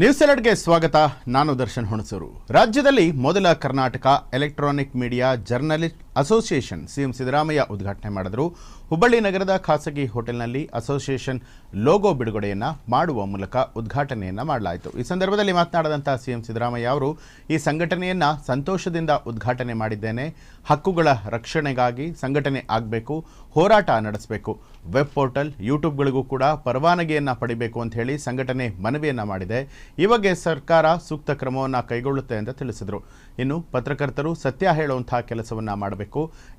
News ಅಲರ್ಟ್ಗೆ ಸ್ವಾಗತ. ನಾನು ದರ್ಶನ್ ಹುಣಸೂರು. ರಾಜ್ಯದಲ್ಲಿ ಮೊದಲ Karnataka electronic media journalist association CM Siddaramaiah ಉದ್ಘಾಟನೆ ಮಾಡಿದರು. ಹುಬ್ಬಳ್ಳಿ ನಗರದ ಖಾಸಗಿ ಹೋಟೆಲ್ನಲ್ಲಿ ಅಸೋಸಿಯೇಷನ್ ಲೋಗೋ ಬಿಡುಗಡೆಯನ್ನು ಮಾಡುವ ಮೂಲಕ ಉದ್ಘಾಟನೆಯನ್ನು ಮಾಡಲಾಯಿತು. ಈ ಸಂದರ್ಭದಲ್ಲಿ ಮಾತನಾಡಿದಂಥ ಸಿಎಂ ಸಿದ್ದರಾಮಯ್ಯ ಅವರು, ಈ ಸಂಘಟನೆಯನ್ನ ಸಂತೋಷದಿಂದ ಉದ್ಘಾಟನೆ ಮಾಡಿದ್ದೇನೆ. ಹಕ್ಕುಗಳ ರಕ್ಷಣೆಗಾಗಿ ಸಂಘಟನೆ ಆಗಬೇಕು, ಹೋರಾಟ ನಡೆಸಬೇಕು. ವೆಬ್ ಪೋರ್ಟಲ್, ಯೂಟ್ಯೂಬ್ಗಳಿಗೂ ಕೂಡ ಪರವಾನಗಿಯನ್ನ ಪಡಿಬೇಕು ಅಂತ ಹೇಳಿ ಸಂಘಟನೆ ಮನವಿಯನ್ನ ಮಾಡಿದೆ. ಈ ಬಗ್ಗೆ ಸರ್ಕಾರ ಸೂಕ್ತ ಕ್ರಮವನ್ನು ಕೈಗೊಳ್ಳುತ್ತೆ ಅಂತ ತಿಳಿಸಿದರು. ಇನ್ನು ಪತ್ರಕರ್ತರು ಸತ್ಯ ಹೇಳುವಂತಹ ಕೆಲಸವನ್ನು ಮಾಡಬೇಕು.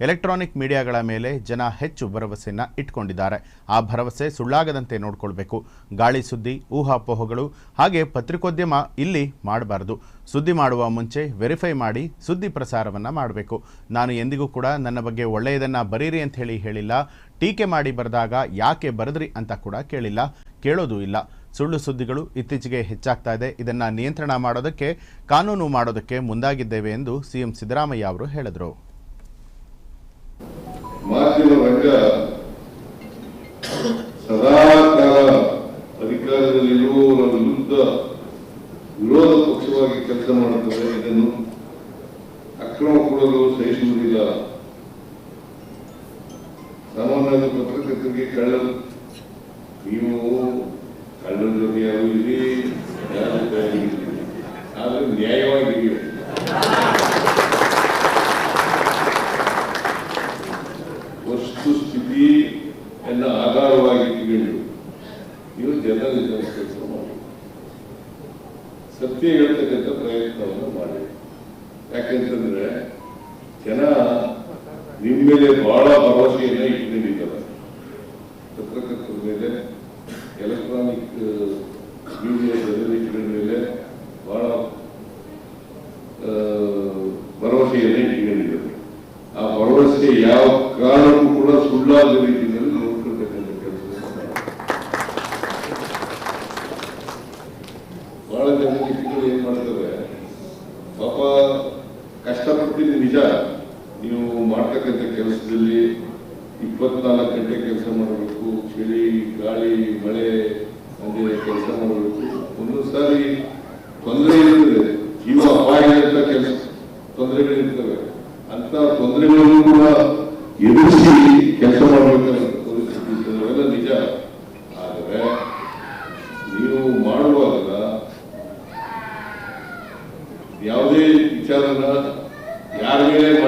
ಎಲೆಕ್ಟ್ರಾನಿಕ್ ಮೀಡಿಯಾಗಳ ಮೇಲೆ ಜನ ಹೆಚ್ಚು ಭರವಸೆಯನ್ನು ಇಟ್ಕೊಂಡಿದ್ದಾರೆ. ಆ ಭರವಸೆ ಸುಳ್ಳಾಗದಂತೆ ನೋಡಿಕೊಳ್ಬೇಕು. ಗಾಳಿ ಸುದ್ದಿ, ಊಹಾಪೋಹಗಳು ಹಾಗೆ ಪತ್ರಿಕೋದ್ಯಮ ಇಲ್ಲಿ ಮಾಡಬಾರದು. ಸುದ್ದಿ ಮಾಡುವ ಮುಂಚೆ ವೆರಿಫೈ ಮಾಡಿ ಸುದ್ದಿ ಪ್ರಸಾರವನ್ನ ಮಾಡಬೇಕು. ನಾನು ಎಂದಿಗೂ ಕೂಡ ನನ್ನ ಬಗ್ಗೆ ಒಳ್ಳೆಯದನ್ನ ಬರೀರಿ ಅಂತ ಹೇಳಿ ಹೇಳಿಲ್ಲ. ಟೀಕೆ ಮಾಡಿ ಬರೆದಾಗ ಯಾಕೆ ಬರೆದ್ರಿ ಅಂತ ಕೂಡ ಕೇಳಿಲ್ಲ. ಕೇಳೋದು ಇಲ್ಲ. ಸುಳ್ಳು ಸುದ್ದಿಗಳು ಇತ್ತೀಚೆಗೆ ಹೆಚ್ಚಾಗ್ತಾ ಇದೆ. ಇದನ್ನು ನಿಯಂತ್ರಣ ಮಾಡೋದಕ್ಕೆ, ಕಾನೂನು ಮಾಡೋದಕ್ಕೆ ಮುಂದಾಗಿದ್ದೇವೆ ಎಂದು ಸಿಎಂ ಸಿದ್ದರಾಮಯ್ಯ ಅವರು ಹೇಳಿದರು. ಮಾಧ್ಯಮ ರಂಗ even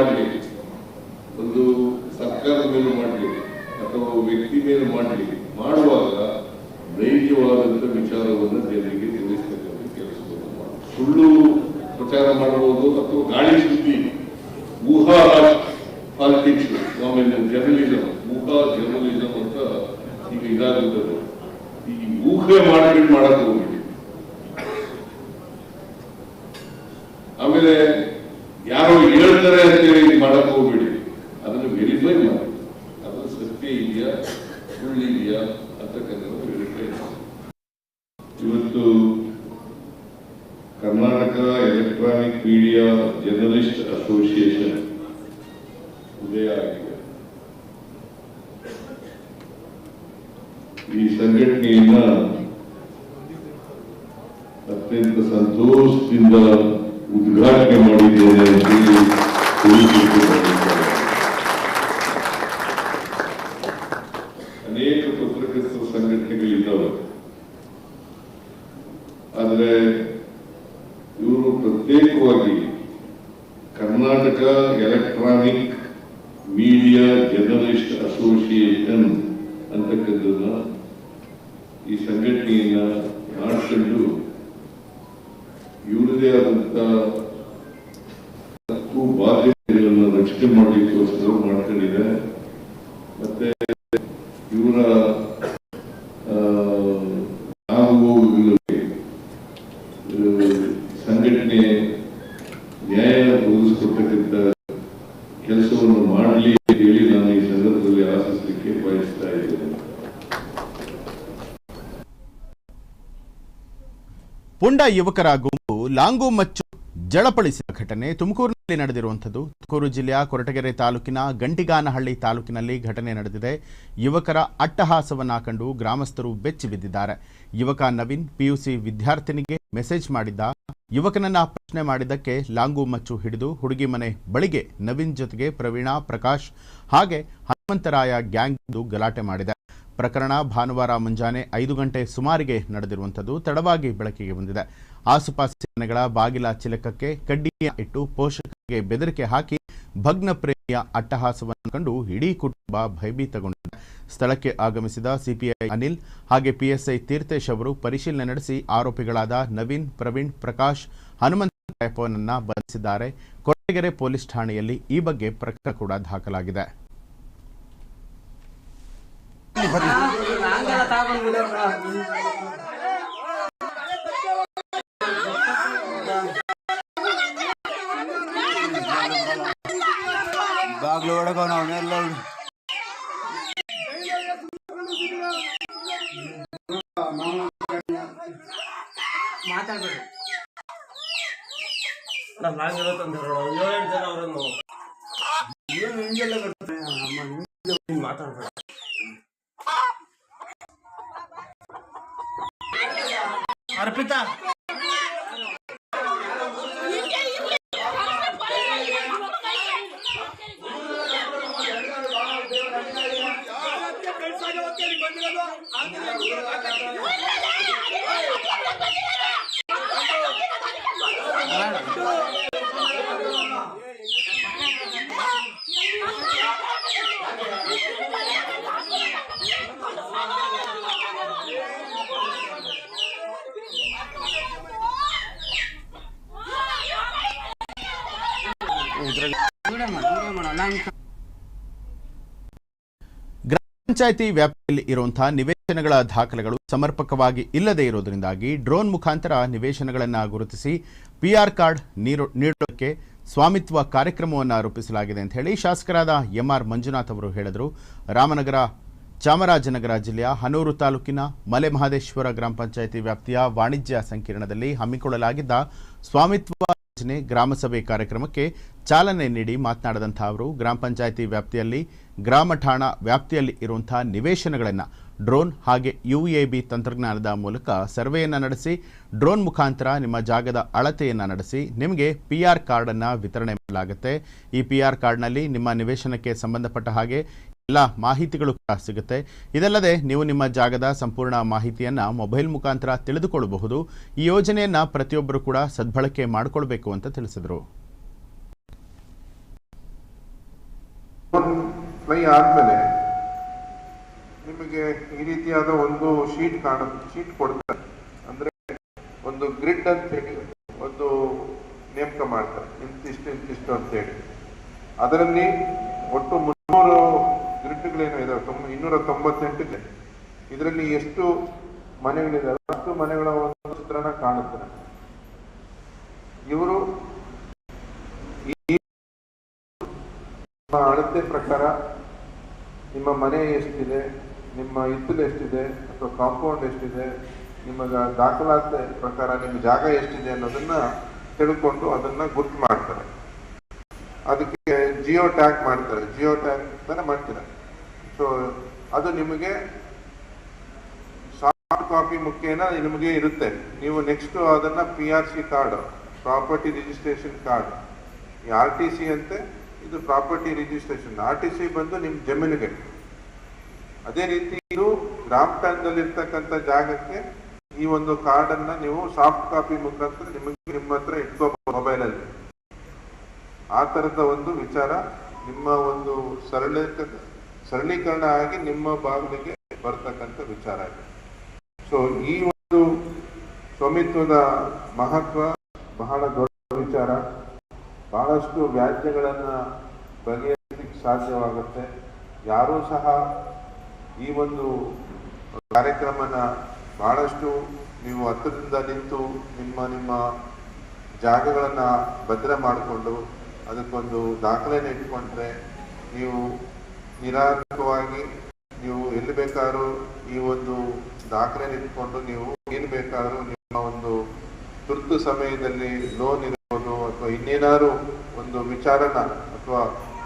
ಮಾಡಲಿ. ಒಂದು ಸರ್ಕಾರದ ಮೇಲೆ ಮಾಡಲಿ, ಅಥವಾ ವ್ಯಕ್ತಿ ಮೇಲೆ ಮಾಡಲಿ. ಮಾಡುವಾಗ ನೈಜವಾದಂಥ ವಿಚಾರವನ್ನು ಜನರಿಗೆ ತಿಳಿಸ್ತಕ್ಕಂಥ ಕೆಲಸವನ್ನು ಮಾಡಿ. ಸುಳ್ಳು ಪ್ರಚಾರ ಮಾಡಬಹುದು ಅಥವಾ ಗಾಳಿ ಸುದ್ದಿ, ಊಹಾ ಪಾಲಿಟಿಕ್ಸ್ ಆಮೇಲೆ ಜರ್ನಲಿಸಮ್ ಊಹಾ ಜರ್ನಲಿಸಮ್ ಅಂತ ಈಗ ಇದಾಗುತ್ತದೆ ಈ ಊಹೆ ಮಾಡಬೇಕು ಮಾಡಕ್ ಹೋಗಿ ಆಮೇಲೆ ಯಾರೋ ಹೇಳ್ತಾರೆ ಅಂತೇಳಿ ಮಾಡಕ್ ಹೋಗ್ಬೇಡಿ ಅದನ್ನು ವೆರಿಫೈ ಮಾಡಿ ಅದು ಸತ್ಯ ಇದೆಯಾ ಸುಳ್ಳಿದೆಯಾ ಅಂತಕ್ಕಂಥದ್ದು ವೆರಿಫೈ ಮಾಡಿ ಇವತ್ತು Karnataka electronic media journalist association ಉದಯ ಆಗಿದೆ ಈ ಸಂಘಟನೆಯನ್ನ ಅತ್ಯಂತ ಸಂತೋಷದಿಂದ ಉದ್ಘಾಟನೆ ಮಾಡಿದ್ದೇನೆ ಅಂತ ಹೇಳಿ ತಿಳಿಸಿಕೊಂಡಿದ್ದಾರೆ. ಅನೇಕ ಪತ್ರಕರ್ತರ ಸಂಘಟನೆಗಳಿದ್ದಾವೆ ಆದರೆ ಇವರು ಪ್ರತ್ಯೇಕವಾಗಿ Karnataka electronic media journalist association ಅಂತಕ್ಕಂಥದ್ದನ್ನ ಈ ಸಂಘಟನೆಯನ್ನ ಮಾಡಿಕೊಂಡು ಇವರದೇ ಆದಂತ ಹಕ್ಕು ಬಾಧ್ಯತೆಗಳನ್ನು ರಕ್ಷಣೆ ಮಾಡಲಿಕ್ಕೋಸ್ಕರ ಮಾಡ್ಕೊಂಡಿದೆ ಮತ್ತೆ ಇವರ ಆಗುವೋಗುಗಳಿಗೆ ಸಂಘಟನೆ ನ್ಯಾಯ ಒದಗಿಸ್ಕೊಡ್ತಕ್ಕಂಥ ಕೆಲಸವನ್ನು ಮಾಡಲಿ ಹೇಳಿ ನಾನು ಈ ಸಂದರ್ಭದಲ್ಲಿ ಆಶಿಸಲಿಕ್ಕೆ ಬಯಸ್ತಾ ಇದ್ದೇನೆ. ಪುಂಡ ಯುವಕರ ಗುಂಪು ಲಾಂಗು ಮಚ್ಚು ಜಳಪಡಿಸಿದ ಘಟನೆ ತುಮಕೂರಿನಲ್ಲಿ ನಡೆದಿರುವಂಥದ್ದು. ತುಮಕೂರು ಜಿಲ್ಲೆಯ ಕೊರಟಗೆರೆ ತಾಲೂಕಿನ ಗಂಟಿಗಾನಹಳ್ಳಿ ತಾಲೂಕಿನಲ್ಲಿ ಘಟನೆ ನಡೆದಿದೆ. ಯುವಕರ ಅಟ್ಟಹಾಸವನ್ನ ಕಂಡು ಗ್ರಾಮಸ್ಥರು ಬೆಚ್ಚಿ ಬಿದ್ದಿದ್ದಾರೆ. ಯುವಕ ನವೀನ್ ಪಿಯುಸಿ ವಿದ್ಯಾರ್ಥಿನಿಗೆ ಮೆಸೇಜ್ ಮಾಡಿದ್ದ. ಯುವಕನನ್ನ ಪ್ರಶ್ನೆ ಮಾಡಿದ್ದಕ್ಕೆ ಲಾಂಗು ಮಚ್ಚು ಹಿಡಿದು ಹುಡುಗಿ ಮನೆ ಬಳಿಗೆ ನವೀನ್ ಜೊತೆಗೆ ಪ್ರವೀಣ, ಪ್ರಕಾಶ್ ಹಾಗೆ ಹನುಮಂತರಾಯ ಗ್ಯಾಂಗ್ ಗಲಾಟೆ ಮಾಡಿದೆ ಪ್ರಕರಣ ಭಾನುವಾರ ಮುಂಜಾನೆ ಐದು ಗಂಟೆ ಸುಮಾರಿಗೆ ನಡೆದಿರುವಂಥದ್ದು ತಡವಾಗಿ ಬೆಳಕಿಗೆ ಬಂದಿದೆ. ಆಸುಪಾಸಿನ ಬಾಗಿಲ ಚಿಲಕಕ್ಕೆ ಕಡ್ಡಿಯ ಇಟ್ಟು ಪೋಷಕರಿಗೆ ಬೆದರಿಕೆ ಹಾಕಿ ಭಗ್ನ ಪ್ರೇಮಿಯ ಅಟ್ಟಹಾಸವನ್ನು ಕಂಡು ಇಡೀ ಕುಟುಂಬ ಭಯಭೀತಗೊಂಡಿದೆ. ಸ್ಥಳಕ್ಕೆ ಆಗಮಿಸಿದ ಸಿಪಿಐ ಅನಿಲ್ ಹಾಗೆ ಪಿಎಸ್ಐ ತೀರ್ಥೇಶ್ ಅವರು ಪರಿಶೀಲನೆ ನಡೆಸಿ ಆರೋಪಿಗಳಾದ ನವೀನ್, ಪ್ರವೀಣ್, ಪ್ರಕಾಶ್, ಹನುಮಂತ ಬಂಧಿಸಿದ್ದಾರೆ. ಕೊರಟಗೆರೆ ಪೊಲೀಸ್ ಠಾಣೆಯಲ್ಲಿ ಈ ಬಗ್ಗೆ ಪ್ರಕರಣ ಕೂಡ ದಾಖಲಾಗಿದೆ. ಹಂಗೆಲ್ಲ ತಗೊಂಡ್ಬಿಡು ಬಾಗ್ಲು ಒಳಗವನ ಎಲ್ಲ ಮಾತಾಡ್ಬೇಡಿ ನಮ್ಮ ತಂದಿರೋಣ ಏಳೆಂಟು ಜನ ಅವರನ್ನು. ಏನು ಹಿಂಗೆಲ್ಲ ಅಮ್ಮ ನೀನು ಮಾತಾಡ್ಬೇಡ అర్పిత. ಪಂಚಾಯಿತಿ ವ್ಯಾಪ್ತಿಯಲ್ಲಿ ಇರುವಂತಹ ನಿವೇಶನಗಳ ದಾಖಲೆಗಳು ಸಮರ್ಪಕವಾಗಿ ಇಲ್ಲದೇ ಇರುವುದರಿಂದಾಗಿ ಡ್ರೋನ್ ಮುಖಾಂತರ ನಿವೇಶನಗಳನ್ನು ಗುರುತಿಸಿ ಪಿಆರ್ ಕಾರ್ಡ್ ನೀಡೋಕೆ ಸ್ವಾಮಿತ್ವ ಕಾರ್ಯಕ್ರಮವನ್ನು ರೂಪಿಸಲಾಗಿದೆ ಅಂತ ಹೇಳಿ ಶಾಸಕರಾದ ಎಂಆರ್ ಮಂಜುನಾಥ್ ಅವರು ಹೇಳಿದರು. ರಾಮನಗರ, ಚಾಮರಾಜನಗರ ಜಿಲ್ಲೆಯ ಹನೂರು ತಾಲೂಕಿನ ಮಲೆ ಮಹದೇಶ್ವರ ಗ್ರಾಮ ಪಂಚಾಯಿತಿ ವ್ಯಾಪ್ತಿಯ ವಾಣಿಜ್ಯ ಸಂಕೀರ್ಣದಲ್ಲಿ ಹಮ್ಮಿಕೊಳ್ಳಲಾಗಿದ್ದ ಸ್ವಾಮಿತ್ವ ಯೋಜನೆ ಗ್ರಾಮಸಭೆ ಕಾರ್ಯಕ್ರಮಕ್ಕೆ ಚಾಲನೆ ನೀಡಿ ಮಾತನಾಡಿದಂಥ ಅವರು. ಗ್ರಾಮ ಪಂಚಾಯಿತಿ ವ್ಯಾಪ್ತಿಯಲ್ಲಿ ಗ್ರಾಮ ಠಾಣಾ ವ್ಯಾಪ್ತಿಯಲ್ಲಿ ಇರುವಂತಹ ನಿವೇಶನಗಳನ್ನು ಡ್ರೋನ್ ಹಾಗೆ ಯು ತಂತ್ರಜ್ಞಾನದ ಮೂಲಕ ಸರ್ವೆಯನ್ನು ನಡೆಸಿ, ಡ್ರೋನ್ ಮುಖಾಂತರ ನಿಮ್ಮ ಜಾಗದ ಅಳತೆಯನ್ನು ನಡೆಸಿ, ನಿಮಗೆ ಪಿ ಆರ್ ಕಾರ್ಡನ್ನು ವಿತರಣೆ ಮಾಡಲಾಗುತ್ತೆ. ಈ ಪಿ ಆರ್ ಕಾರ್ಡ್ನಲ್ಲಿ ನಿಮ್ಮ ನಿವೇಶನಕ್ಕೆ ಸಂಬಂಧಪಟ್ಟ ಹಾಗೆ ಎಲ್ಲ ಮಾಹಿತಿಗಳು ಕೂಡ ಸಿಗುತ್ತೆ. ಇದಲ್ಲದೆ ನೀವು ನಿಮ್ಮ ಜಾಗದ ಸಂಪೂರ್ಣ ಮಾಹಿತಿಯನ್ನು ಮೊಬೈಲ್ ಮುಖಾಂತರ ತಿಳಿದುಕೊಳ್ಳಬಹುದು. ಈ ಯೋಜನೆಯನ್ನು ಪ್ರತಿಯೊಬ್ಬರು ಕೂಡ ಸದ್ಬಳಕೆ ಮಾಡಿಕೊಳ್ಬೇಕು ಅಂತ ತಿಳಿಸಿದರು. ಫ್ಲೈ ಆದ್ಮೇಲೆ ನಿಮಗೆ ಈ ರೀತಿಯಾದ ಒಂದು ಶೀಟ್ ಕಾಣ, ಶೀಟ್ ಕೊಡ್ತಾರೆ. ಅಂದ್ರೆ ಒಂದು ಗ್ರಿಡ್ ಅಂತ ಹೇಳಿ, ಒಂದು ನೇಮಕ ಮಾಡ್ತಾರೆ. ಇಂತಿಷ್ಟು ಇಂತಿಷ್ಟು ಅಂತ ಹೇಳಿ. ಅದರಲ್ಲಿ ಒಟ್ಟು ಮುನ್ನೂರು ಗ್ರಿಡ್ಗಳೇನೋ ಇದಾವೆ. ತೊಂಬ ಇನ್ನೂರ ತೊಂಬತ್ತೆಂಟಿದೆ ಇದರಲ್ಲಿ ಎಷ್ಟು ಮನೆಗಳಿದಾವೆ? ಅಷ್ಟು ಮನೆಗಳ ಒಂದು ಚಿತ್ರಣ ಕಾಣುತ್ತೆ ಇವರು ಅಳತೆ ಪ್ರಕಾರ ನಿಮ್ಮ ಮನೆ ಎಷ್ಟಿದೆ, ನಿಮ್ಮ ಹಿತ್ತಲು ಎಷ್ಟಿದೆ, ಅಥವಾ ಕಾಂಪೌಂಡ್ ಎಷ್ಟಿದೆ ನಿಮ್ಮ ದಾಖಲಾತಿ ಪ್ರಕಾರ ನಿಮ್ಮ ಜಾಗ ಎಷ್ಟಿದೆ ಅನ್ನೋದನ್ನ ತಿಳ್ಕೊಂಡು ಅದನ್ನ ಗುರ್ತು ಮಾಡ್ತಾರೆ. ಅದಕ್ಕೆ ಜಿಯೋ ಟ್ಯಾಗ್ ಮಾಡ್ತಾರೆ. ಜಿಯೋ ಟ್ಯಾಗ್ ಅಂತಲೇ ಮಾಡ್ತೀರಾ. ಸೊ ಅದು ನಿಮಗೆ ಸಾಫ್ಟ್ ಕಾಪಿ ಮುಖೇನ ನಿಮಗೆ ಇರುತ್ತೆ. ನೀವು ನೆಕ್ಸ್ಟ್ ಅದನ್ನ P R C card property registration card ಈ ಆರ್ ಟಿ ಸಿ ಅಂತೆ ಇದು property registration R T C ಬಂದು ನಿಮ್ಮ ಜಮೀನಿಗೆ. ಅದೇ ರೀತಿ ಇದು ಗ್ರಾಮ ಇರ್ತಕ್ಕಂಥ ಜಾಗಕ್ಕೆ ಈ ಒಂದು ಕಾರ್ಡನ್ನ ನೀವು ಸಾಫ್ಟ್ ಕಾಪಿ ಮುಖಾಂತರ ನಿಮಗೆ ನಿಮ್ಮ ಹತ್ರ ಇಟ್ಕೋಬಹುದು ಮೊಬೈಲಲ್ಲಿ. ಆ ತರದ ಒಂದು ವಿಚಾರ ನಿಮ್ಮ ಒಂದು ಸರಳ ಸರಳೀಕರಣ ಆಗಿ ನಿಮ್ಮ ಬಾಗಿಲಿಗೆ ಬರ್ತಕ್ಕಂಥ ವಿಚಾರ ಇದೆ. ಸೊ ಈ ಒಂದು ಸ್ವಾಮಿತ್ವದ ಮಹತ್ವ ಬಹಳ ದೊಡ್ಡ ವಿಚಾರ. ಬಹಳಷ್ಟು ವ್ಯಾಜ್ಯಗಳನ್ನು ಬಗೆಹರಿಸಲಿಕ್ಕೆ ಸಾಧ್ಯವಾಗುತ್ತೆ. ಯಾರೂ ಸಹ ಈ ಒಂದು ಕಾರ್ಯಕ್ರಮನ ಬಹಳಷ್ಟು ನೀವು ಹತ್ತಿರದಿಂದ ನಿಂತು ನಿಮ್ಮ ನಿಮ್ಮ ಜಾಗಗಳನ್ನು ಭದ್ರ ಮಾಡಿಕೊಂಡು ಅದಕ್ಕೊಂದು ದಾಖಲೆಯನ್ನು ಇಟ್ಕೊಂಡ್ರೆ ನೀವು ನಿರಾಕವಾಗಿ ನೀವು ಎಲ್ಲಿ ಬೇಕಾದ್ರೂ ಈ ಒಂದು ದಾಖಲೆಯನ್ನು ಇಟ್ಕೊಂಡು ನೀವು ಏನು ಬೇಕಾದ್ರೂ ನಿಮ್ಮ ಒಂದು ತುರ್ತು ಸಮಯದಲ್ಲಿ ಲೋನ್ ಅಥವಾ ಇನ್ನೇನಾದ್ರು ಒಂದು ವಿಚಾರನ ಅಥವಾ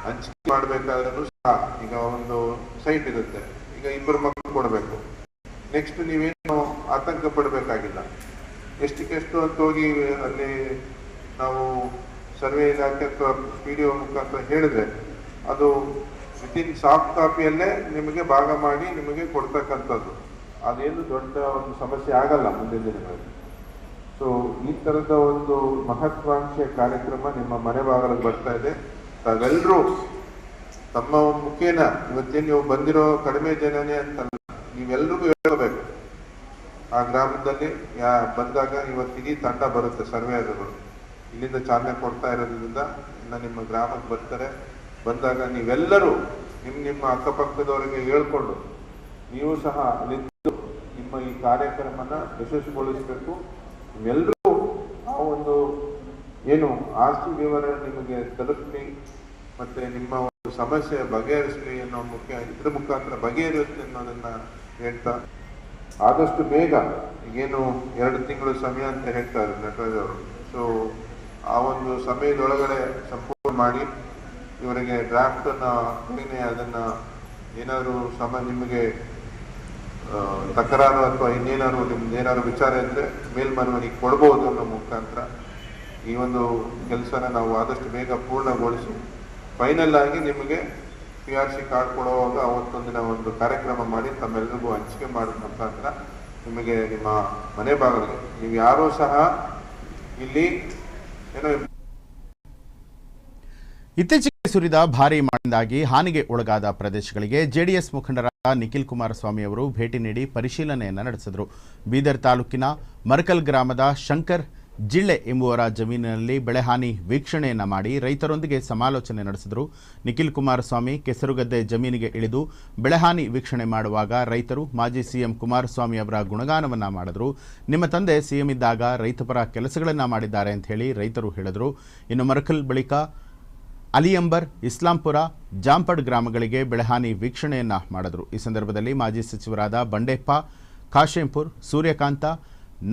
ಹಂಚಿಕೆ ಮಾಡಬೇಕಾದ್ರೂ ಸಹ ಈಗ ಒಂದು ಸೈಟ್ ಇರುತ್ತೆ. ಈಗ ಇಬ್ಬರು ಮಕ್ಕಳು ಕೊಡಬೇಕು. ನೆಕ್ಸ್ಟ್ ನೀವೇನು ಆತಂಕ ಪಡಬೇಕಾಗಿಲ್ಲ. ಎಷ್ಟಕ್ಕೆಷ್ಟು ಅಂತ ಹೋಗಿ ಅಲ್ಲಿ ನಾವು ಸರ್ವೆ ಇಲಾಖೆ ಅಥವಾ ಪಿ ಡಿ ಒ ಮುಖಾಂತರ ಹೇಳಿದ್ರೆ ಅದು ವಿತಿನ್ ಸಾಫ್ಟ್ ಕಾಪಿಯಲ್ಲೇ ನಿಮಗೆ ಭಾಗ ಮಾಡಿ ನಿಮಗೆ ಕೊಡ್ತಕ್ಕಂಥದ್ದು. ಅದೇನು ದೊಡ್ಡ ಒಂದು ಸಮಸ್ಯೆ ಆಗಲ್ಲ ಮುಂದಿನ ದಿನಗಳಲ್ಲಿ. ಸೊ ಈ ತರದ ಒಂದು ಮಹತ್ವಾಂಕ್ಷೆಯ ಕಾರ್ಯಕ್ರಮ ನಿಮ್ಮ ಮನೆ ಬಾಗಿಲಿಗೆ ಬರ್ತಾ ಇದೆ. ತಾವೆಲ್ಲರೂ ತಮ್ಮ ಮುಖೇನ ಇವತ್ತೇನು ನೀವು ಬಂದಿರೋ ಕಡಿಮೆ ಜನನೇ ಅಂತಲ್ಲ, ನೀವೆಲ್ರಿಗೂ ಹೇಳಬೇಕು. ಆ ಗ್ರಾಮದಲ್ಲಿ ಯಾ ಬಂದಾಗ ಇವತ್ತಿಡೀ ತಂಡ ಬರುತ್ತೆ ಸರ್ವೇಯರ್ಗಳು ಇಲ್ಲಿಂದ ಚಾಲನೆ ಕೊಡ್ತಾ ಇರೋದ್ರಿಂದ ಇನ್ನು ನಿಮ್ಮ ಗ್ರಾಮಕ್ಕೆ ಬರ್ತಾರೆ. ಬಂದಾಗ ನೀವೆಲ್ಲರೂ ನಿಮ್ಮ ನಿಮ್ಮ ಅಕ್ಕಪಕ್ಕದವರಿಗೆ ಹೇಳ್ಕೊಂಡು ನೀವು ಸಹ ಅಲ್ಲಿ ನಿಮ್ಮ ಈ ಕಾರ್ಯಕ್ರಮನ ಯಶಸ್ವಿಗೊಳಿಸಬೇಕು. ನಿಮ್ಮೆಲ್ಲರೂ ಆ ಒಂದು ಏನು ಆಸ್ತಿ ವಿವರ ನಿಮಗೆ ತಲುಪಲಿ ಮತ್ತೆ ನಿಮ್ಮ ಒಂದು ಸಮಸ್ಯೆ ಬಗೆಹರಿಸಲಿ ಅನ್ನೋ ಮುಖ್ಯ ಇದ್ರ ಮುಖಾಂತರ ಬಗೆಹರಿಯುತ್ತೆ ಅನ್ನೋದನ್ನ ಹೇಳ್ತಾ ಆದಷ್ಟು ಬೇಗ ಈಗೇನು ಎರಡು ತಿಂಗಳು ಸಮಯ ಅಂತ ಹೇಳ್ತಾರೆ ನಟರಾಜ್ ಅವರು. ಸೊ ಆ ಒಂದು ಸಮಯದೊಳಗಡೆ ಸಂಪೂರ್ಣ ಮಾಡಿ ಇವರಿಗೆ ಡ್ರಾಫ್ಟ್ ಅನ್ನ ಏನೇ ಅದನ್ನ ಏನಾದ್ರು ಸಮ ನಿಮಗೆ ತಕರಾರು ಅಥವಾ ಇನ್ನೇನಾದ್ರು ನಿಮ್ದೇನಾದ್ರು ವಿಚಾರ ಇದ್ರೆ ಮೇಲ್ಮನವನಿಗೆ ಕೊಡ್ಬೋದು ಅನ್ನೋ ಮುಖಾಂತರ ಈ ಒಂದು ಕೆಲಸನ ನಾವು ಆದಷ್ಟು ಬೇಗ ಪೂರ್ಣಗೊಳಿಸಿ ಫೈನಲ್ ಆಗಿ ನಿಮಗೆ ಪಿ ಆರ್ ಸಿ ಕಾರ್ಡ್ ಕೊಡುವಾಗ ಅವತ್ತೊಂದಿನ ಒಂದು ಕಾರ್ಯಕ್ರಮ ಮಾಡಿ ತಮ್ಮೆಲ್ಲರಿಗೂ ಹಂಚಿಕೆ ಮಾಡಿದ ಮುಖಾಂತರ ನಿಮಗೆ ನಿಮ್ಮ ಮನೆ ಭಾಗದಲ್ಲಿ ನೀವು ಯಾರೂ ಸಹ ಇಲ್ಲಿ ಏನೋ ಇತ್ತೀಚೆಗೆ ಸುರಿದ ಭಾರೀ ಮಳೆಯಿಂದಾಗಿ ಹಾನಿಗೆ ಒಳಗಾದ ಪ್ರದೇಶಗಳಿಗೆ ಜೆಡಿಎಸ್ ಮುಖಂಡರಾದ ನಿಖಿಲ್ ಕುಮಾರಸ್ವಾಮಿ ಅವರು ಭೇಟಿ ನೀಡಿ ಪರಿಶೀಲನೆಯನ್ನು ನಡೆಸಿದರು. ಬೀದರ್ ತಾಲೂಕಿನ ಮರಕಲ್ ಗ್ರಾಮದ ಶಂಕರ್ ಜಿಳ್ಳೆ ಎಂಬುವರ ಜಮೀನಿನಲ್ಲಿ ಬೆಳೆಹಾನಿ ವೀಕ್ಷಣೆಯನ್ನು ಮಾಡಿ ರೈತರೊಂದಿಗೆ ಸಮಾಲೋಚನೆ ನಡೆಸಿದರು. ನಿಖಿಲ್ ಕುಮಾರಸ್ವಾಮಿ ಕೆಸರುಗದ್ದೆ ಜಮೀನಿಗೆ ಇಳಿದು ಬೆಳೆಹಾನಿ ವೀಕ್ಷಣೆ ಮಾಡುವಾಗ ರೈತರು ಮಾಜಿ ಸಿಎಂ ಕುಮಾರಸ್ವಾಮಿ ಅವರ ಗುಣಗಾನವನ್ನ ಮಾಡಿದರು. ನಿಮ್ಮ ತಂದೆ ಸಿಎಂ ಇದ್ದಾಗ ರೈತಪರ ಕೆಲಸಗಳನ್ನು ಮಾಡಿದ್ದಾರೆ ಅಂತ ಹೇಳಿ ರೈತರು ಹೇಳಿದರು. ಇನ್ನು ಮರಕಲ್ ಬಳಿಕ ಅಲಿಯಂಬರ್ ಇಸ್ಲಾಂಪುರ ಜಾಂಪಡ್ ಗ್ರಾಮಗಳಿಗೆ ಬೆಳೆಹಾನಿ ವೀಕ್ಷಣೆಯನ್ನ ಮಾಡಿದರು. ಈ ಸಂದರ್ಭದಲ್ಲಿ ಮಾಜಿ ಸಚಿವರಾದ ಬಂಡೆಪ್ಪ ಕಾಶೆಂಪುರ್ ಸೂರ್ಯಕಾಂತ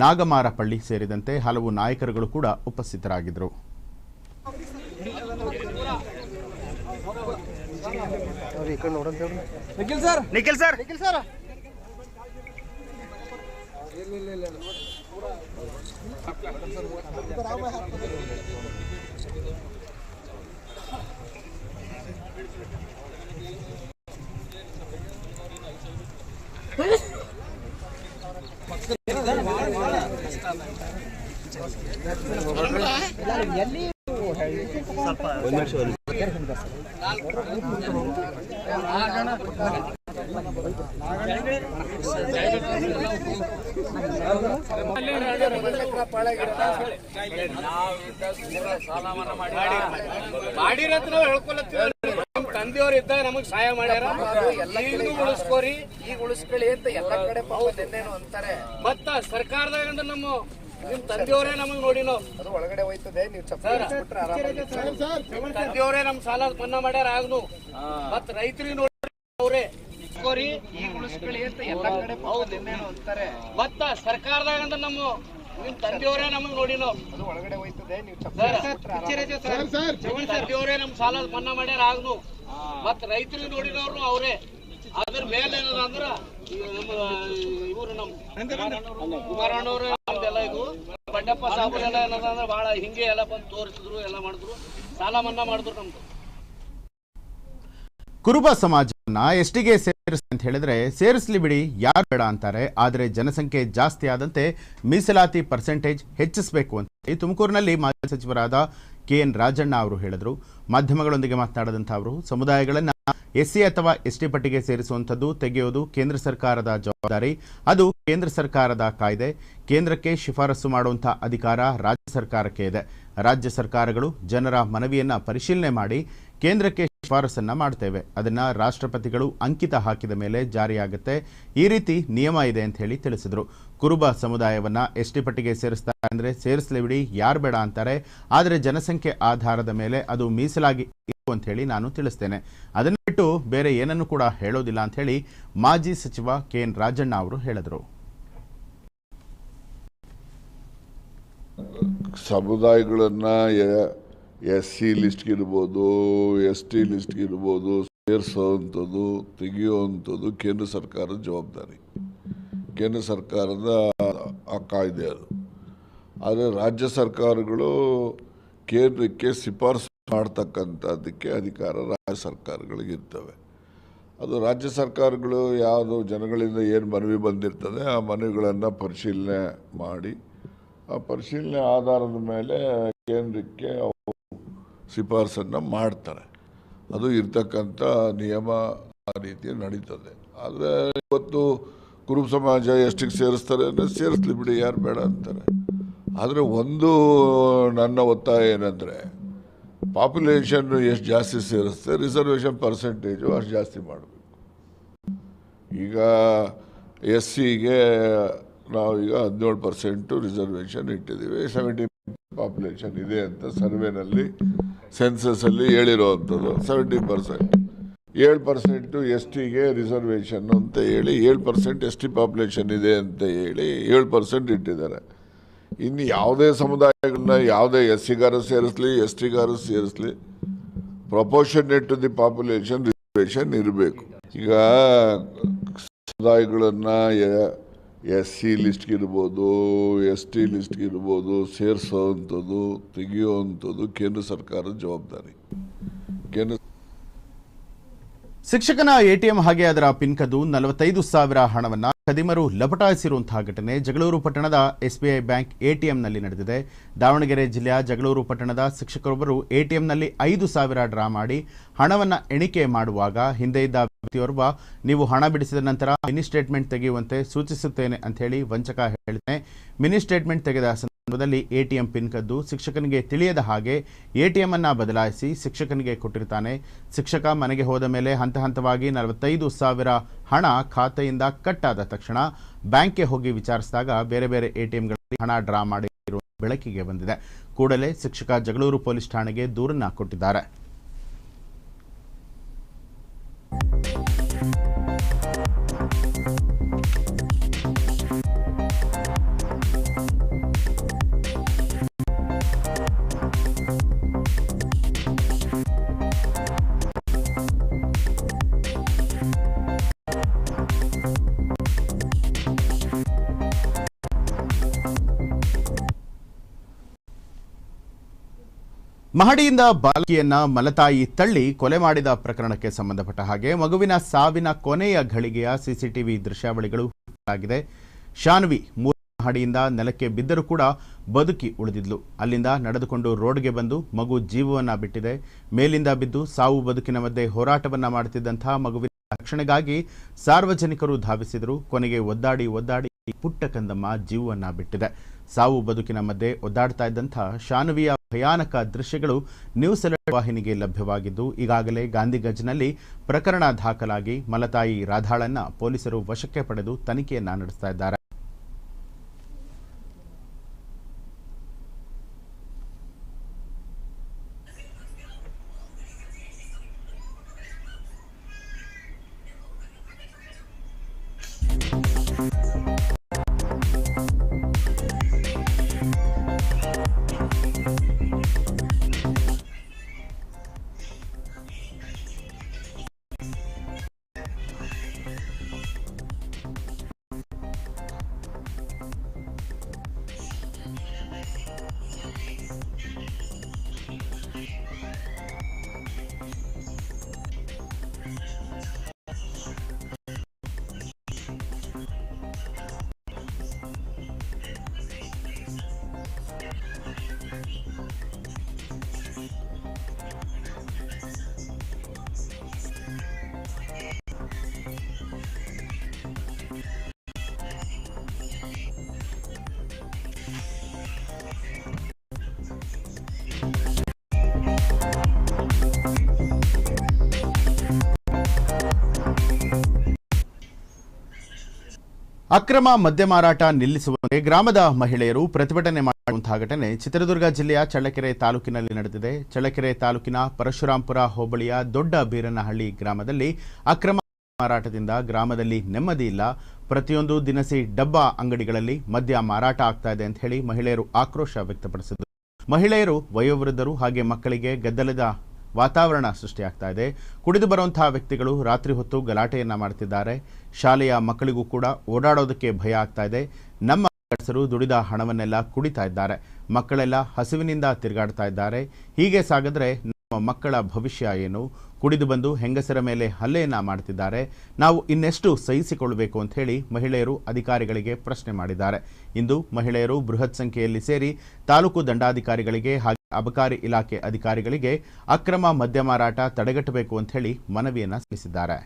ನಾಗಮಾರಪಳ್ಳಿ ಸೇರಿದಂತೆ ಹಲವು ನಾಯಕರುಗಳು ಕೂಡ ಉಪಸ್ಥಿತರಾಗಿದ್ದರು ಮಾಡಿರತ್ರ ಹೇಳ್ಕೊಳತ್ತೀವಿ ನಮ್ ತಂದೆಯವ್ರು ಇದ್ದಾಗ ನಮಗ್ ಸಹಾಯ ಮಾಡ್ಯಾರ. ಉಳಿಸ್ಕೋರಿ. ಈಗ ಉಳಿಸ್ಕೊಳ್ಳಿ ಅಂತ ಎಲ್ಲ ಕಡೆ ಪಾಪ ನಿನ್ನೇನು ಅಂತಾರೆ. ಮತ್ತ ಸರ್ಕಾರದಾಗ ಅಂದ್ರೆ ನಮ್ಮ ನಿಮ್ ತಂದೆಯವರೇ ನಮಗ್ ನೋಡಿ ನಾವು. ಅದು ಒಳಗಡೆ ಹೋಯ್ತದೆ ನೀವು ತಂದೆಯವರೇ ನಮ್ ಸಾಲ ಮನ್ನಾ ಮಾಡ್ಯಾರ ಆಗ್ನು. ಮತ್ ರೈತರಿಗೆ ನೋಡಿ ಅವ್ರೇ. ಉಳಿಸ್ಕೋರಿ ಈಗ ಉಳಿಸ್ಕೊಳ್ಳಿ ಅಂತ ಎಲ್ಲ ಕಡೆ ಪಾಪ ನಿನ್ನೇನು ಅಂತಾರೆ. ಮತ್ತ ಸರ್ಕಾರದಾಗ ಅಂದ್ರೆ ನಮ್ಮ ನಿಮ್ ತಂದೆಯವರೇ ನಮಗ್ ನೋಡಿ ನಾವು ಅದು ಒಳಗಡೆ ಹೋಯ್ತದೆ ನೀವು ನಿಮ್ ತಂದೆಯವರೇ ನಮ್ ಸಾಲ ಮನ್ನಾ ಮಾಡ್ಯಾರ ಆಗ್ನು. ಮತ್ ರೈತರಿಗೆ ನೋಡಿದವ್ರು ಅವರೇ. ಅದ್ರ ಮೇಲೆ ಏನದ ಅಂದ್ರ ಈಗ ನಮ್ಮ ಇವ್ರು ನಮ್ ಕುಮಾರಣ್ಣವ್ರು ನಮ್ದೆಲ್ಲ ಇದು. ಬಂಡಪ್ಪ ಸಾಹೇಬ್ರೆಲ್ಲ ಏನದ ಅಂದ್ರ ಬಹಳ ಹಿಂಗೆ ಎಲ್ಲ ಬಂದು ತೋರಿಸಿದ್ರು ಎಲ್ಲ ಮಾಡಿದ್ರು. ಸಾಲ ಮನ್ನಾ ಮಾಡಿದ್ರು ನಮ್ದು. ಕುರುಬ ಸಮಾಜವನ್ನ ಎಷ್ಟಿಗೆ ಅಂತ ಹೇಳಿದ್ರೆ, ಸೇರಿಸ್ಲಿ ಬಿಡಿ, ಯಾರು ಬೇಡ ಅಂತಾರೆ. ಆದರೆ ಜನಸಂಖ್ಯೆ ಜಾಸ್ತಿ ಆದಂತೆ ಮೀಸಲಾತಿ ಪರ್ಸೆಂಟೇಜ್ ಹೆಚ್ಚಿಸಬೇಕು ಅಂತ ಈ ತುಮಕೂರಿನಲ್ಲಿ ಮಾಜಿ ಸಚಿವರಾದ ಕೆ ಎನ್ ರಾಜಣ್ಣ ಅವರು ಹೇಳಿದರು. ಮಾಧ್ಯಮಗಳೊಂದಿಗೆ ಮಾತನಾಡಿದಂಥ ಅವರು, ಸಮುದಾಯಗಳನ್ನು ಎಸ್ಸಿ ಅಥವಾ ಎಸ್ಟಿ ಪಟ್ಟಿಗೆ ಸೇರಿಸುವಂಥದ್ದು ತೆಗೆಯೋದು ಕೇಂದ್ರ ಸರ್ಕಾರದ ಜವಾಬ್ದಾರಿ. ಅದು ಕೇಂದ್ರ ಸರ್ಕಾರದ ಕಾಯ್ದೆ. ಕೇಂದ್ರಕ್ಕೆ ಶಿಫಾರಸು ಮಾಡುವಂಥ ಅಧಿಕಾರ ರಾಜ್ಯ ಸರ್ಕಾರಕ್ಕೆ ಇದೆ. ರಾಜ್ಯ ಸರ್ಕಾರಗಳು ಜನರ ಮನವಿಯನ್ನು ಪರಿಶೀಲನೆ ಮಾಡಿ ಕೇಂದ್ರಕ್ಕೆ ಶಿಫಾರಸನ್ನ ಮಾಡ್ತೇವೆ. ಅದನ್ನ ರಾಷ್ಟ್ರಪತಿಗಳು ಅಂಕಿತ ಹಾಕಿದ ಮೇಲೆ ಜಾರಿಯಾಗುತ್ತೆ. ಈ ರೀತಿ ನಿಯಮ ಇದೆ ಅಂತ ಹೇಳಿ ತಿಳಿಸಿದರು. ಕುರುಬ ಸಮುದಾಯವನ್ನ ಎಸ್ಟಿ ಪಟ್ಟಿಗೆ ಸೇರಿಸ್ತಾರೆ ಅಂದ್ರೆ ಸೇರಿಸಲಿ ಬಿಡಿ, ಯಾರು ಬೇಡ ಅಂತಾರೆ. ಆದರೆ ಜನಸಂಖ್ಯೆ ಆಧಾರದ ಮೇಲೆ ಅದು ಮೀಸಲಾಗಿ ಅಂತ ಹೇಳಿ ನಾನು ತಿಳಿಸ್ತೇನೆ. ಅದನ್ನ ಬಿಟ್ಟು ಬೇರೆ ಏನನ್ನು ಕೂಡ ಹೇಳೋದಿಲ್ಲ ಅಂತ ಹೇಳಿ ಮಾಜಿ ಸಚಿವ ಕೆ ಎನ್ ರಾಜಣ್ಣ ಅವರು ಹೇಳಿದರು. ಸಮುದಾಯಗಳನ್ನು ಎಸ್ ಸಿ ಲಿಸ್ಟ್ಗಿರ್ಬೋದು, ಎಸ್ ಟಿ ಲಿಸ್ಟ್ಗಿರ್ಬೋದು ಸೇರಿಸೋವಂಥದ್ದು ತೆಗೆಯುವಂಥದ್ದು ಕೇಂದ್ರ ಸರ್ಕಾರದ ಜವಾಬ್ದಾರಿ. ಕೇಂದ್ರ ಸರ್ಕಾರದ ಆ ಕಾಯ್ದೆ ಅದು. ಆದರೆ ರಾಜ್ಯ ಸರ್ಕಾರಗಳು ಕೇಂದ್ರಕ್ಕೆ ಶಿಫಾರಸು ಮಾಡ್ತಕ್ಕಂಥದ್ದಕ್ಕೆ ಅಧಿಕಾರ ರಾಜ್ಯ ಸರ್ಕಾರಗಳಿಗಿರ್ತವೆ ಅದು ರಾಜ್ಯ ಸರ್ಕಾರಗಳು ಯಾವುದು ಜನಗಳಿಂದ ಏನು ಮನವಿ ಬಂದಿರ್ತದೆ ಆ ಮನವಿಗಳನ್ನು ಪರಿಶೀಲನೆ ಮಾಡಿ, ಆ ಪರಿಶೀಲನೆ ಆಧಾರದ ಮೇಲೆ ಕೇಂದ್ರಕ್ಕೆ ಶಿಫಾರಸನ್ನು ಮಾಡ್ತಾರೆ. ಅದು ಇರ್ತಕ್ಕಂಥ ನಿಯಮ ಆ ರೀತಿ ನಡೀತದೆ. ಆದರೆ ಇವತ್ತು ಕುರುಬ ಸಮಾಜ ಎಷ್ಟಿಗೆ ಸೇರಿಸ್ತಾರೆ ಅಂದರೆ ಸೇರಿಸ್ಲಿ ಬಿಡಿ, ಯಾರು ಬೇಡ ಅಂತಾರೆ. ಆದರೆ ಒಂದು ನನ್ನ ಒತ್ತಾಯ ಏನಂದರೆ ಪಾಪ್ಯುಲೇಷನ್ ಎಷ್ಟು ಜಾಸ್ತಿ ಸೇರಿಸ್ತೆ ರಿಸರ್ವೇಷನ್ ಪರ್ಸೆಂಟೇಜು ಅಷ್ಟು ಜಾಸ್ತಿ ಮಾಡಬೇಕು. ಈಗ ಎಸ್ ಸಿಗೆ ನಾವೀಗ ಹದಿನೇಳು ಪರ್ಸೆಂಟು ರಿಸರ್ವೇಷನ್ ಇಟ್ಟಿದ್ದೀವಿ ಸೆವೆಂಟಿ ಪಾಪ್ಯುಲೇಷನ್ ಇದೆ ಅಂತ ಸರ್ವೆನಲ್ಲಿ ಸೆನ್ಸಸಲ್ಲಿ ಹೇಳಿರೋವಂಥದ್ದು. ಸೆವೆಂಟಿ ಪರ್ಸೆಂಟ್ ಏಳು ಪರ್ಸೆಂಟು ಎಸ್ ಟಿಗೆ ರಿಸರ್ವೇಷನ್ ಅಂತ ಹೇಳಿ ಏಳು ಪರ್ಸೆಂಟ್ ಎಸ್ ಟಿ ಪಾಪ್ಯುಲೇಷನ್ ಇದೆ ಅಂತ ಹೇಳಿ ಏಳು ಪರ್ಸೆಂಟ್ ಇಟ್ಟಿದ್ದಾರೆ. ಇನ್ನು ಯಾವುದೇ ಸಮುದಾಯಗಳನ್ನ ಯಾವುದೇ ಎಸ್ ಸಿಗಾರು ಸೇರಿಸ್ಲಿ ಎಸ್ ಟಿಗಾರು ಸೇರಿಸ್ಲಿ proportionate to the population reservation ಇರಬೇಕು. ಈಗ ಸಮುದಾಯಗಳನ್ನು ಎಸ್ ಸಿ ಲಿಸ್ಟ್ಗಿರ್ಬೋದು ಎಸ್ ಟಿ ಲಿಸ್ಟ್ಗಿರ್ಬೋದು ಸೇರಿಸೋವಂಥದ್ದು ತೆಗೆಯುವಂಥದ್ದು ಕೇಂದ್ರ ಸರ್ಕಾರದ ಜವಾಬ್ದಾರಿ. ಶಿಕ್ಷಕನ ಎಟಿಎಂ ಹಾಗೆ ಅದರ ಪಿನ್ ಕದು ನಲವತ್ತೈದು ಸಾವಿರ ಹಣವನ್ನ ಕದಿಮರು ಲಪಟಾಯಿಸಿರುವಂತಹ ಘಟನೆ ಜಗಳೂರು ಪಟ್ಟಣದ ಎಸ್ಬಿಐ ಬ್ಯಾಂಕ್ ಎಟಿಎಂನಲ್ಲಿ ನಡೆದಿದೆ. ದಾವಣಗೆರೆ ಜಿಲ್ಲೆಯ ಜಗಳೂರು ಪಟ್ಟಣದ ಶಿಕ್ಷಕರೊಬ್ಬರು ಎಟಿಎಂನಲ್ಲಿ ಐದು ಸಾವಿರ ಡ್ರಾ ಮಾಡಿ ಹಣವನ್ನು ಎಣಿಕೆ ಮಾಡುವಾಗ ಹಿಂದೆ ಇದ್ದ ವ್ಯಕ್ತಿಯೋರ್ವ, ನೀವು ಹಣ ಬಿಡಿಸಿದ ನಂತರ ಮಿನಿ ಸ್ಟೇಟ್ಮೆಂಟ್ ತೆಗೆಯುವಂತೆ ಸೂಚಿಸುತ್ತೇನೆ ಅಂತ ಹೇಳಿ ವಂಚಕ ಹೇಳಿದೆ ಮಿನಿ ಸ್ಟೇಟ್ಮೆಂಟ್ ತೆಗೆದ ಸಂದರ್ಭದಲ್ಲಿ ಎಟಿಎಂ ಪಿನ್ ಕದ್ದು ಶಿಕ್ಷಕನಿಗೆ ತಿಳಿಯದ ಹಾಗೆ ಎಟಿಎಂ ಅನ್ನ ಬದಲಾಯಿಸಿ ಶಿಕ್ಷಕನಿಗೆ ಕೊಟ್ಟಿರ್ತಾನೆ. ಶಿಕ್ಷಕ ಮನೆಗೆ ಹೋದ ಮೇಲೆ ಹಂತ ಹಂತವಾಗಿ ನಲವತ್ತೈದು ಸಾವಿರ ಹಣ ಖಾತೆಯಿಂದ ಕಟ್ ಆದ ತಕ್ಷಣ ಬ್ಯಾಂಕ್ಗೆ ಹೋಗಿ ವಿಚಾರಿಸಿದಾಗ ಬೇರೆ ಬೇರೆ ಎಟಿಎಂಗಳಲ್ಲಿ ಹಣ ಡ್ರಾ ಮಾಡಿರುವ ಬೆಳಕಿಗೆ ಬಂದಿದೆ. ಕೂಡಲೇ ಶಿಕ್ಷಕ ಜಗಳೂರು ಪೊಲೀಸ್ ಠಾಣೆಗೆ ದೂರನ್ನ ಕೊಟ್ಟಿದ್ದಾರೆ. ಮಹಡಿಯಿಂದ ಬಾಲಕಿಯನ್ನ ಮಲತಾಯಿ ತಳ್ಳಿ ಕೊಲೆ ಮಾಡಿದ ಪ್ರಕರಣಕ್ಕೆ ಸಂಬಂಧಪಟ್ಟ ಹಾಗೆ ಮಗುವಿನ ಸಾವಿನ ಕೊನೆಯ ಘಳಿಗೆಯ ಸಿಸಿಟಿವಿ ದೃಶ್ಯಾವಳಿಗಳು ಆಗಿದೆ. ಶಾನ್ವಿ ಮೂರು ಮಹಡಿಯಿಂದ ನೆಲಕ್ಕೆ ಬಿದ್ದರೂ ಕೂಡ ಬದುಕಿ ಉಳಿದಿದ್ಲು. ಅಲ್ಲಿಂದ ನಡೆದುಕೊಂಡು ರೋಡ್ಗೆ ಬಂದು ಮಗು ಜೀವವನ್ನ ಬಿಟ್ಟಿದೆ. ಮೇಲಿಂದ ಬಿದ್ದು ಸಾವು ಬದುಕಿನ ಮಧ್ಯೆ ಹೋರಾಟವನ್ನ ಮಾಡುತ್ತಿದ್ದಂತಹ ಮಗುವಿನ ರಕ್ಷಣೆಗಾಗಿ ಸಾರ್ವಜನಿಕರು ಧಾವಿಸಿದರು. ಕೊನೆಗೆ ಒದ್ದಾಡಿ ಒದ್ದಾಡಿ ಪುಟ್ಟ ಕಂದಮ್ಮ ಜೀವವನ್ನ ಬಿಟ್ಟಿದೆ. ಸಾವು ಬದುಕಿನ ಮಧ್ಯೆ ಒದ್ದಾಡ್ತಾ ಇದ್ದಂಥ ಶಾನವಿಯ ಭಯಾನಕ ದೃಶ್ಯಗಳು ನ್ಯೂಸ್ ಅಲರ್ಟ್ ವಾಹಿನಿಗೆ ಲಭ್ಯವಾಗಿದ್ದು, ಈಗಾಗಲೇ ಗಾಂಧಿಗಂಜ್ನಲ್ಲಿ ಪ್ರಕರಣ ದಾಖಲಾಗಿ ಮಲತಾಯಿ ರಾಧಾಳನ್ನ ಪೊಲೀಸರು ವಶಕ್ಕೆ ಪಡೆದು ತನಿಖೆಯನ್ನ ನಡೆಸ್ತಾ ಇದ್ದಾರೆ. ಅಕ್ರಮ ಮದ್ಯ ಮಾರಾಟ ನಿಲ್ಲಿಸುವಂತೆ ಗ್ರಾಮದ ಮಹಿಳೆಯರು ಪ್ರತಿಭಟನೆ ಮಾಡುವಂತಹ ಘಟನೆ ಚಿತ್ರದುರ್ಗ ಜಿಲ್ಲೆಯ ಚಳ್ಳಕೆರೆ ತಾಲೂಕಿನಲ್ಲಿ ನಡೆದಿದೆ. ಚಳ್ಳಕೆರೆ ತಾಲೂಕಿನ ಪರಶುರಾಂಪುರ ಹೋಬಳಿಯ ದೊಡ್ಡ ಬೀರನಹಳ್ಳಿ ಗ್ರಾಮದಲ್ಲಿ ಅಕ್ರಮ ಮಾರಾಟದಿಂದ ಗ್ರಾಮದಲ್ಲಿ ನೆಮ್ಮದಿ ಇಲ್ಲ. ಪ್ರತಿಯೊಂದು ದಿನಸಿ ಡಬ್ಬ ಅಂಗಡಿಗಳಲ್ಲಿ ಮದ್ಯ ಮಾರಾಟ ಆಗ್ತಾ ಇದೆ ಅಂತ ಹೇಳಿ ಮಹಿಳೆಯರು ಆಕ್ರೋಶ ವ್ಯಕ್ತಪಡಿಸಿದರು. ಮಹಿಳೆಯರು, ವಯೋವೃದ್ಧರು ಹಾಗೆ ಮಕ್ಕಳಿಗೆ ಗದ್ದಲದ ವಾತಾವರಣ ಸೃಷ್ಟಿಯಾಗ್ತಾ ಇದೆ. ಕುಡಿದು ಬರುವಂತಹ ವ್ಯಕ್ತಿಗಳು ರಾತ್ರಿ ಹೊತ್ತು ಗಲಾಟೆಯನ್ನ ಮಾಡ್ತಿದ್ದಾರೆ. ಶಾಲೆಯ ಮಕ್ಕಳಿಗೂ ಕೂಡ ಓಡಾಡೋದಕ್ಕೆ ಭಯ ಆಗ್ತಾ ಇದೆ. ನಮ್ಮ ಗಂಡಸರು ದುಡಿದ ಹಣವನ್ನೆಲ್ಲ ಕುಡಿತಾ ಇದ್ದಾರೆ. ಮಕ್ಕಳೆಲ್ಲ ಹಸಿವಿನಿಂದ ತಿರುಗಾಡ್ತಾ ಇದ್ದಾರೆ. ಹೀಗೆ ಸಾಗಿದ್ರೆ ನಮ್ಮ ಮಕ್ಕಳ ಭವಿಷ್ಯ ಏನು? ಕುಡಿದು ಬಂದು ಹೆಂಗಸರ ಮೇಲೆ ಹಲ್ಲೆಯನ್ನ ಮಾಡ್ತಿದ್ದಾರೆ. ನಾವು ಇನ್ನೆಷ್ಟು ಸಹಿಸಿಕೊಳ್ಳಬೇಕು ಅಂತ ಹೇಳಿ ಮಹಿಳೆಯರು ಅಧಿಕಾರಿಗಳಿಗೆ ಪ್ರಶ್ನೆ ಮಾಡಿದ್ದಾರೆ. ಇಂದು ಮಹಿಳೆಯರು ಬೃಹತ್ ಸಂಖ್ಯೆಯಲ್ಲಿ ಸೇರಿ ತಾಲೂಕು ದಂಡಾಧಿಕಾರಿಗಳಿಗೆ ಅಬಕಾರಿ ಇಲಾಖೆ ಅಧಿಕಾರಿಗಳಿಗೆ ಅಕ್ರಮ ಮದ್ಯ ಮಾರಾಟ ತಡೆಗಟ್ಟಬೇಕು ಅಂತ ಹೇಳಿ ಮನವಿಯನ್ನ ಸಲ್ಲಿಸಿದ್ದಾರೆ.